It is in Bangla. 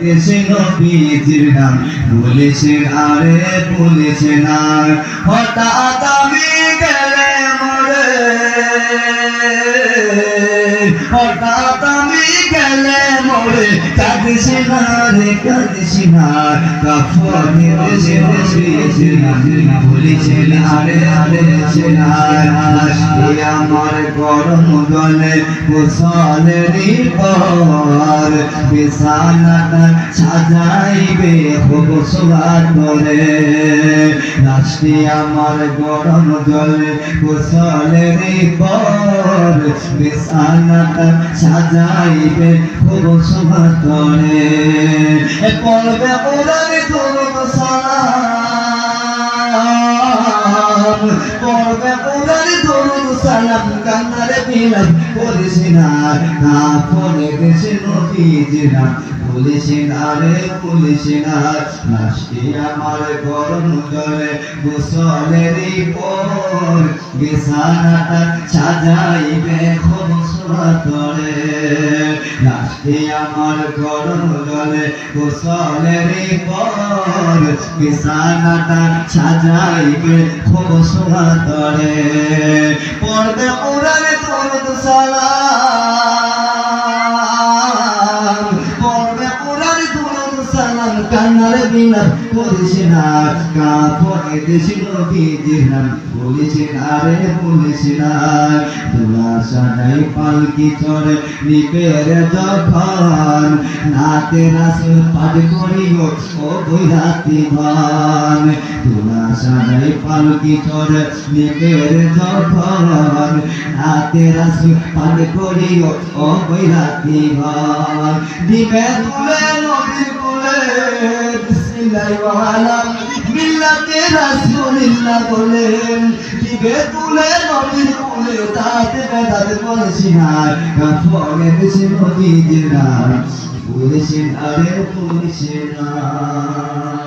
দেশে নবীজির নাম। বলেছেন, আরে বলেছেন আর হঠাৎ আমি গেলে মরে হঠাৎ আমি গেলে মরে কাঁদিস না রে, কাঁদিস না। কাফনে বলেছেন, আরে আরে না আজকে আমার গরম গলে কুশলেরই পর বিছানাটা সাজাইবে খুব সুয়াতরে আজকে আমার গরম জলে কুশলেরই পর বিছানাটা সাজাইবে খুব সুয়াতরে পড়বে ওরার তোর সালাম কান্নারে বিলাস করিস না না পরে দেশে নদী না বলিস না রে বলিস আমার গরম জলে গোসলেরই পর। বিছানাটা সাজাইবে খুব সুরাতরে পড়বে উড়ালে তোর সালাম। পড়বে উড়ালে তোর সালাম, কান্নারে বিনা করিস না। কাপড়ে দেশ নদীজির নাম বলিস না রে বলিস না। তোমার সাজাই পালকি চড়ে নিপের যখন নাতে রাসুল পাঠ করিও ও বৈরাতি ভান। তোমার সাজাই পালকি চড়ে নিপের যখন নাতে রাসুল পাঠ করিও ও বৈরাতি ভান দিবে তুলে নবীর কোলে বিসমিল্লাহ ওয়ালাম মিল্লাতে রাসূলিল্লাহ বলেন দিবে তুলে নবীর কোলে তাতে বেদাত বলেছি না কাফলে দেশে নদী জিনা বলেছেন, আরে বলেছেন না।